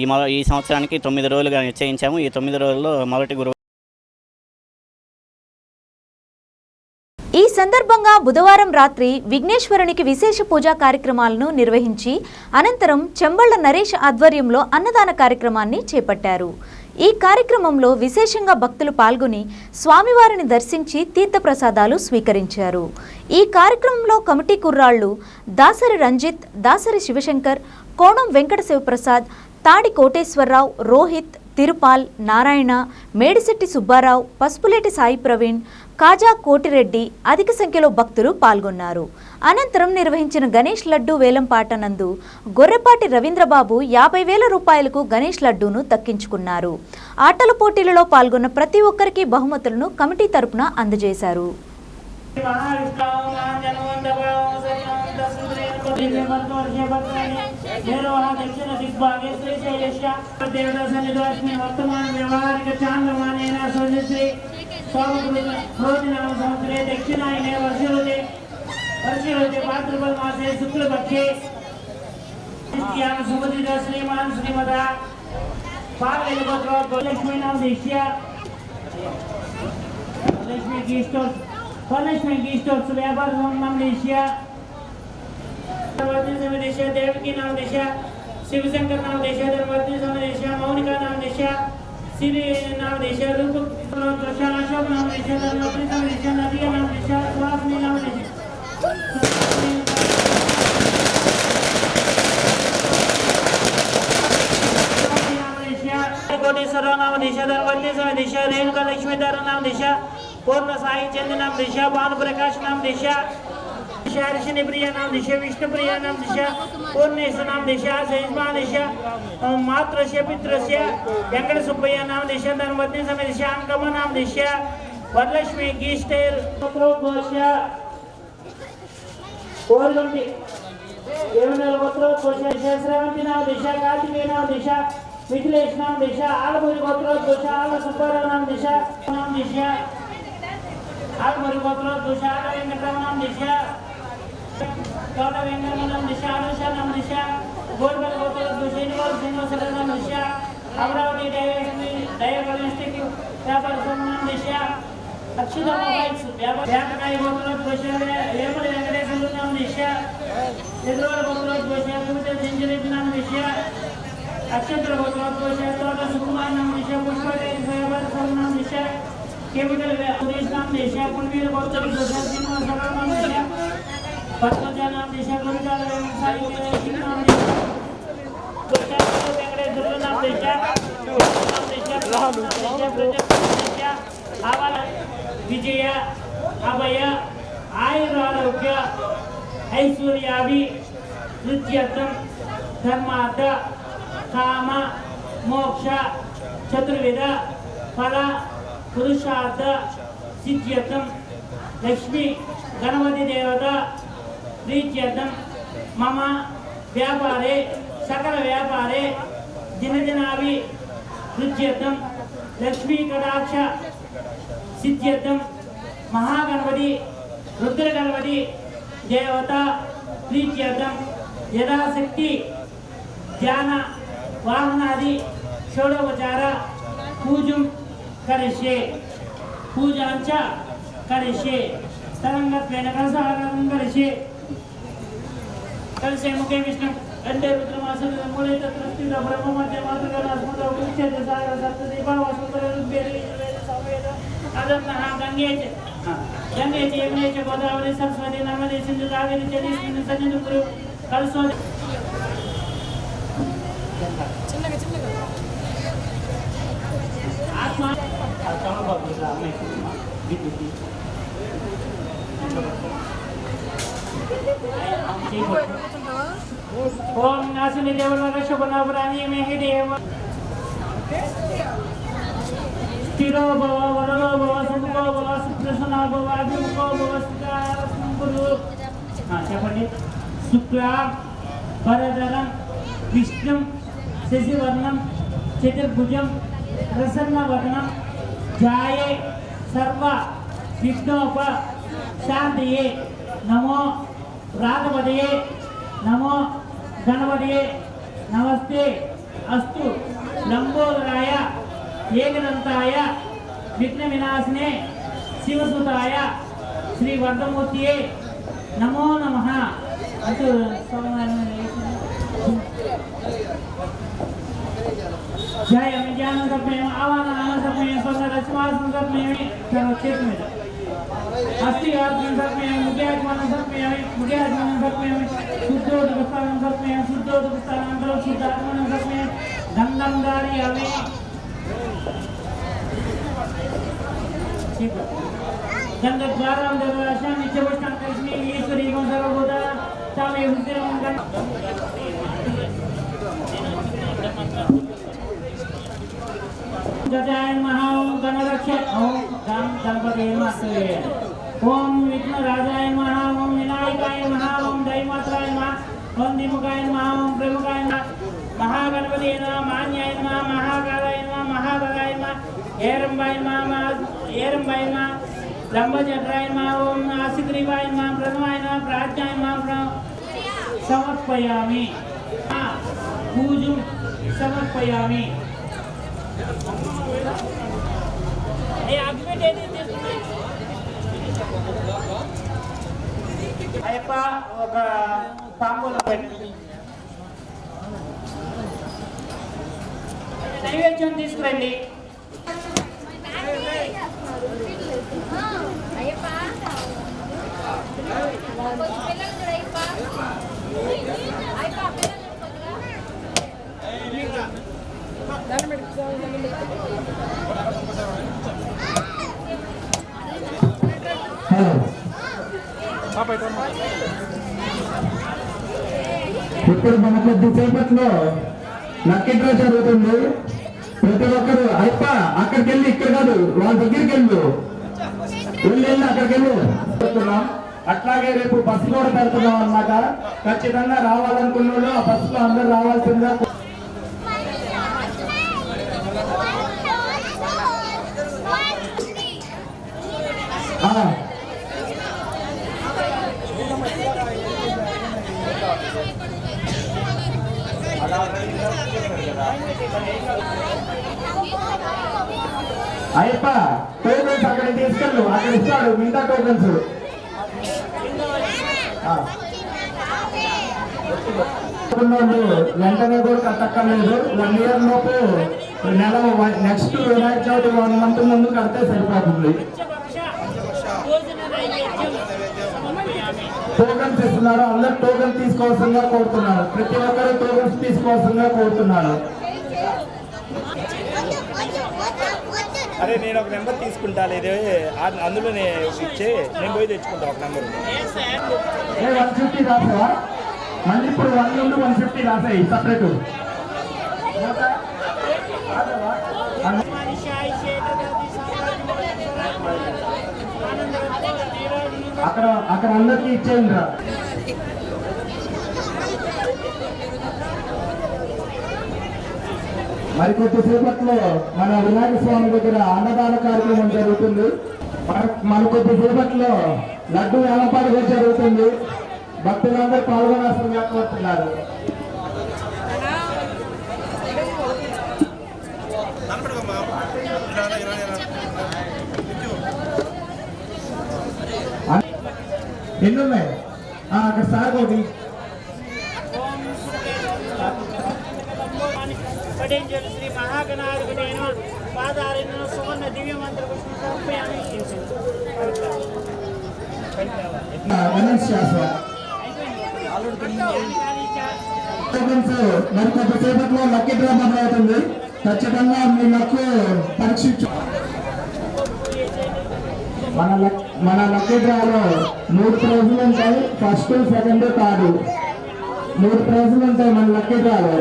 ఈ మొ ఈ సంవత్సరానికి తొమ్మిది రోజులుగా నిశ్చయించాము. ఈ తొమ్మిది రోజుల్లో మొదటి గురువు ఈ సందర్భంగా బుధవారం రాత్రి విఘ్నేశ్వరునికి విశేష పూజా కార్యక్రమాలను నిర్వహించి అనంతరం చెంబళ్ళ నరేష్ ఆధ్వర్యంలో అన్నదాన కార్యక్రమాన్ని చేపట్టారు. ఈ కార్యక్రమంలో విశేషంగా భక్తులు పాల్గొని స్వామివారిని దర్శించి తీర్థప్రసాదాలు స్వీకరించారు. ఈ కార్యక్రమంలో కమిటీ కుర్రాళ్ళు దాసరి రంజిత్ దాసరి శివశంకర్ కోణం వెంకట శివప్రసాద్ తాడి కోటేశ్వరరావు రోహిత్ తిరుపాల్ నారాయణ మేడిశెట్టి సుబ్బారావు పసుపులేటి సాయి ప్రవీణ్ కాజా కోటిరెడ్డి అధిక సంఖ్యలో భక్తులు పాల్గొన్నారు. అనంతరం నిర్వహించిన గణేష్ లడ్డు వేలంపాట నందు గొర్రెపాటి రవీంద్రబాబు యాభై వేల రూపాయలకు గణేష్ లడ్డూను దక్కించుకున్నారు. ఆటల పోటీలలో పాల్గొన్న ప్రతి ఒక్కరికి బహుమతులను కమిటీ తరపున అందజేశారు. निर्वाह दक्षिण दिग्भागेश्वरी शैलेश्य देवदासनिवासिनी वर्तमान व्यवहारिक चांद्रमानेन सूर्यश्री स्वामकृतिनामसंवत्सरे दक्षिणायने वर्षऋते वर्षऋते भाद्रपदमासे शुक्लपक्षे सुमतिता श्रीमान् श्रीमदा। पार्वतीपत्रोलक्ष्मीनां दृश्य। लक्ष्मी की स्टोर लक्ष्मी की स्टोर व्यापार नाम दृश्य। धर्मवर्ती देवकी नाम देशिया शिवशंकर नाम देशिया धर्मवर्ती समय देशिया मौनिका नाम देशिया श्री नाम देशिया रूप दशा अशोक नाम देशिया धर्मवर्ती समय देशिया नदिया नाम देशिया सुहासनी नाम देशिया कोटेश्वर नाम दिशा समय दिशा रेणुका लक्ष्मीधर नाम दिशा पूर्ण साई चंद नाम दिशा भानु प्रकाश नाम दिशा दिशा ऋषिनि प्रिया नाम दिशा विष्णु प्रिया नाम दिशा पूर्णेश नाम दिशा सहिष्मा दिशा मातृश्य पितृश्य वेंकट सुब्बय्या नाम दिशा धनवती समय दिशा अंगम नाम दिशा वरलक्ष्मी गीस्टेल पुत्रोद्घोष కోరుతుంది ఇరవై నెలల గోత్రోద్ఘోష దిశ శ్రవంతి నామ దిశ కార్తికేయ నామ దిశ మిథిలేష్ నామ దిశ ఆలమూరి గోత్రోద్ఘోష ఆల సుబ్బారావు నామ దిశ నామ దిశ ఆలమూరి గోత్రోద్ఘోష ఆల వెంకటరావు నామ దిశ గౌడ వెంకటమలం దిశ అనుషానం దిశ గోల్బల్ గోపాల శ్రీనివాస్ శ్రీనివాసరాజం దిశ అమరావతి డైవర్సిటీ డైవర్ ఇన్స్టిట్యూట్ వ్యాపార సమూహం దిశ అక్షుత మొబైల్స్ వ్యాపార గోపాల ఘోషాలు వేముల వెంకటేశ్వరం దిశ ఎదురువాల గోపాల ఘోషాలు సింజరేపినాం దిశ అక్షంతర గోపాల ఘోషాలు తోట సుకుమారం దిశ పుష్ప पद्मजानां देशगुरुजानां सायुज्ञानां शिवनां गुरुजानां वेगळे दुर्लनां देशा नाम देशा लहान देशा प्रजा आवाला विजय अभय आयुर आरोग्य ऐश्वर्याभि तृतीयत्वं धर्मार्थ काम मोक्ष चतुर्विध फल पुरुषार्थ सिद्ध्यर्थं लक्ष्मी गणपति देवता प्रीत्यर्थं मम व्यापारे सकलव्यापारे दिनदिनाभिवृद्ध्यर्थं लक्ष्मीकटाक्ष सिद्ध्यर्थं महागणपति, रुद्रगणपति, देवता प्रीत्यर्थ यदाशक्ति ध्यान, वाहनादि, षोडोपचार, पूजं करिष्ये। पूजा च करिष्ये। तरङ्गत्वेन करिष्ये। కలిసే ముఖే విష్ణు. అంటే రుద్రమాసుడు మూలైతే తృష్టి బ్రహ్మ మధ్య మాతృగా నస్మృత ఉపనిషత్ సాగర సప్త దీపా వసంత ఋగ్వేద యజుర్వేద సామవేద అదర్ణ గంగే గంగే యమునే గోదావరి సరస్వతి నర్మదే సింధు కావేరి చలీస్మిన్ సన్నిధి గురు కలుసో చిన్నగా చిన్నగా. ఆత్మ. కమబాబు అమ్మాయి విద్యుత్ ఓం నాశని దేవుల శుభనవరాణి మేహి దేవ. స్థిరో భవ వరలో భవ సుఖో భవ సుప్రసన్న భవ అభిముఖో భవ స్థితారస్మంకురు చెప్పండి. శుక్ల వరదరం విష్ణుం శశివర్ణం చతుర్భుజం ప్రసన్నవర్ణం జాయే సర్వ విఘ్నోప శాంతియే. నమో रागवदये नमो गणवदये नमस्ते। अस्तु। लंबोदराय एकदंताय विघ्न विनाशने शिवसुताय श्री वर्धमूर्तिये नमो नम। जय अभिज्ञान सब में आवान आनंद सब में स्वर्ग रचवा सब में। सर्वक्षेत्र अस्थिकार संसर्पयामि मुख्यात्मानं सर्पयामि मुख्यात्मानं सर्पयामि शुद्धोदकस्थानं सर्पयामि शुद्धोदकस्थानं सर्व शुद्धात्मानं सर्पयामि धन्दं धारयामि गन्धद्वारां दर्वाशां नित्यपुष्टां कृष्णे ईश्वरीकं सर्वभूता तामेव हृदिरं गजायन् महा गणरक्ष ॐ गं गणपतेर्मास्तुये ఓం విష్ణు రాజాయ మహ ఓం వినాయకాయ మహ ఓం దైమాత్రాయ మహ ఓం దిముఖాయ మహ ఓం ప్రముఖాయ మహ మహాగణపతి మాన్యాయ మహ మహాకాలాయ మహ మహాబలాయ మహ ఏరంబాయ మహ ఏరంబాయ మహ లంబజట్రాయ మహ ఓం ఆసిగ్రీవాయ మహ ప్రథమాయ మహ ప్రాజ్ఞాయ మహ సమర్పయామి. పూజు సమర్పయామి. అగ్ని అయ్యప్ప ఒక తాంబూలం పెట్టి. నైవేద్యం తీసుకురండి. ఇప్పుడు మన కొద్ది సేపట్లో లక్కీ డ్రా జరుగుతుంది. ప్రతి ఒక్కరు అయ్యప్ప అక్కడికి వెళ్ళి ఇక్కడ కాదు వాళ్ళ దగ్గరికి వెళ్ళు. వెళ్ళి వెళ్ళి అక్కడికి వెళ్ళు. అట్లాగే రేపు బస్సు కూడా పెడుతున్నాం అన్నమాట. ఖచ్చితంగా రావాలనుకున్న ఆ బస్సులో అందరూ రావాల్సిందిగా ఆ, అయ్యప్ప టోకెన్స్ అక్కడ తీసుకెళ్ళు. అక్కడ ఇస్తాడు మిగతా టోకెన్స్ వెంటనే కూడా కట్టక్కర్లేదు. వన్ ఇయర్ లోపు నెల next Vinayaka Chavithi one month ముందు కడితే సరిపోతుంది భోజన నైవేద్యం సమర్పయామి టోకన్స్ ఇస్తున్నారు అందరు టోకెన్ తీసుకోవాల్సిందిగా కోరుతున్నారు. ప్రతి ఒక్కరు టోకెన్స్ తీసుకోవాల్సిందిగా కోరుతున్నారు. అరే నేను ఒక నెంబర్ తీసుకుంటా. ఇది అందులో నేను ఇచ్చే నేను పోయి తెచ్చుకుంటా ఒక నెంబర్. One fifty రాసావా? మళ్ళీ ఇప్పుడు వన్ నుండి వన్ ఫిఫ్టీ రాసాయి సపరేట్. అక్కడ అక్కడ అందరికి ఇచ్చేయండి రా మరి కొద్దిసేపట్లో మన వినాయక స్వామి దగ్గర అన్నదాన కార్యక్రమం జరుగుతుంది. మన కొద్దిసేపట్లో లడ్డు వేలపాటు జరుగుతుంది. భక్తులందరూ పాల్గొనాల్సిన కోరుతున్నారు ఎన్ని ఉన్నాయి అక్కడ సార్ ఒకటి శ్రీ మహాగణాధిపతైన పాదారిన సువర్ణ దివ్య మంత్ర సమర్పయామి మరి కొంతసేపట్లో లక్కీ డ్రా మొదలవుతుంది. ఖచ్చితంగా మీ లక్ పరీక్షించు. మన మన లక్కీ డ్రాలో మూడు ప్రైజులు ఉంటాయి ఫస్ట్ సెకండ్ థర్డ్. మూడు ప్రైజులు ఉంటాయి మన లక్కీ డ్రాలో.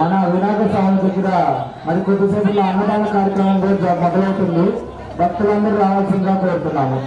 మన వినాయక స్వామి దగ్గర మరి కొద్దిసేపట్లో అన్నదాన కార్యక్రమం కూడా మొదలవుతుంది. భక్తులందరూ రావాల్సిందిగా కోరుతున్నాము.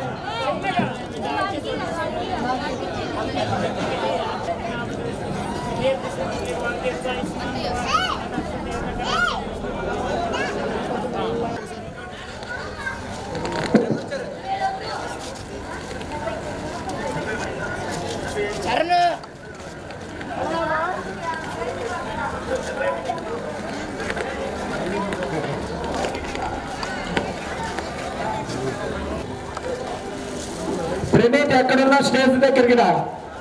ఒకసారి స్టేజ్ దగ్గరికి రా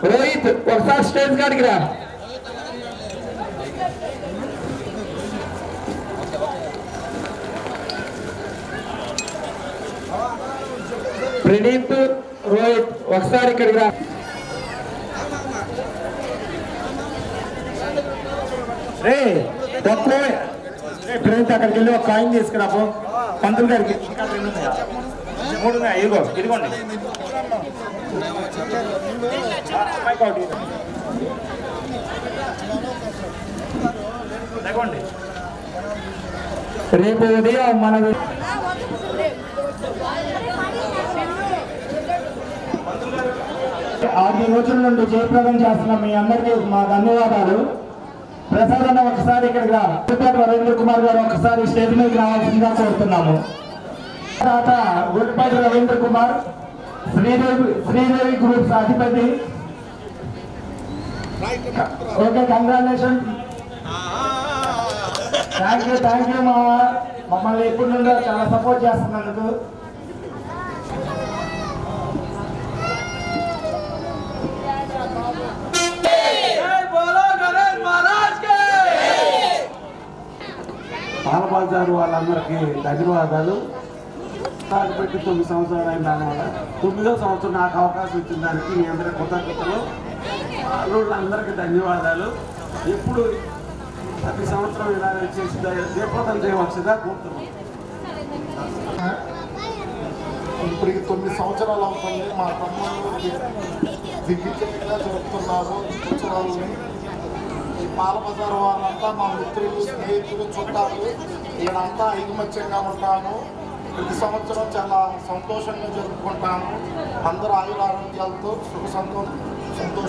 రోహిత్ ఒకసారి స్టేజ్ కాడికి రా. ప్రణీత్ రోహిత్ ఒకసారి ఇక్కడికి రా. రే తక్కువ ప్రణీత్ అక్కడికి వెళ్ళి ఒక కాయిన్ తీసుకురాపో. పంతులు గారికి. మూడు ఉన్నాయా? ఇదిగో ఇదిగోండి. రేపు ఉదయం మన ఆరు రోజుల నుండి జయప్రదం చేస్తున్న మీ అందరికీ మా ధన్యవాదాలు. ప్రసాద్ అన్న ఒకసారి ఇక్కడికి రా. తిరుపతి రవీంద్ర కుమార్ గారు ఒకసారి స్టేజ్ మీదకి రావాల్సిందిగా కోరుతున్నాము. తర్వాత గుడిపాటి రవీంద్ర కుమార్ శ్రీదేవి శ్రీదేవి గ్రూప్స్ అధిపతి. Okay congratulation thank you thank you మామ. మమ్మల్ని ఎప్పటి నుండో చాలా సపోర్ట్ చేస్తున్నందుకు. పాలబజారు వాళ్ళందరికీ ధన్యవాదాలు. నాకు పెట్టి తొమ్మిది సంవత్సరాలు అయిన దానివల్ల తొమ్మిదో సంవత్సరం నాకు అవకాశం ఇచ్చిన దానికి మీ అందరి కృతజ్ఞతలు. అందరికీ ధన్యవాదాలు. ఎప్పుడు ప్రతి సంవత్సరం ఇలా చేసి దీపోతం చేయవలసిందా కోరుతున్నాం. ఇప్పటికి తొమ్మిది సంవత్సరాలు అవుతుంది. మా తమ్ముడు దిగ్విజయంగా జరుపుతున్నారు ఉత్సవాలని ఈ పాల బజార్ వాళ్ళంతా మా మిత్రులు స్నేహితులు చుట్టాలు ఈడంతా ఐకమత్యంగా ఉంటాము ప్రతి సంవత్సరం చాలా సంతోషంగా జరుపుకుంటాము. అందరూ ఆయుర ఆరోగ్యాలతో సుఖ సంతో సంతోషం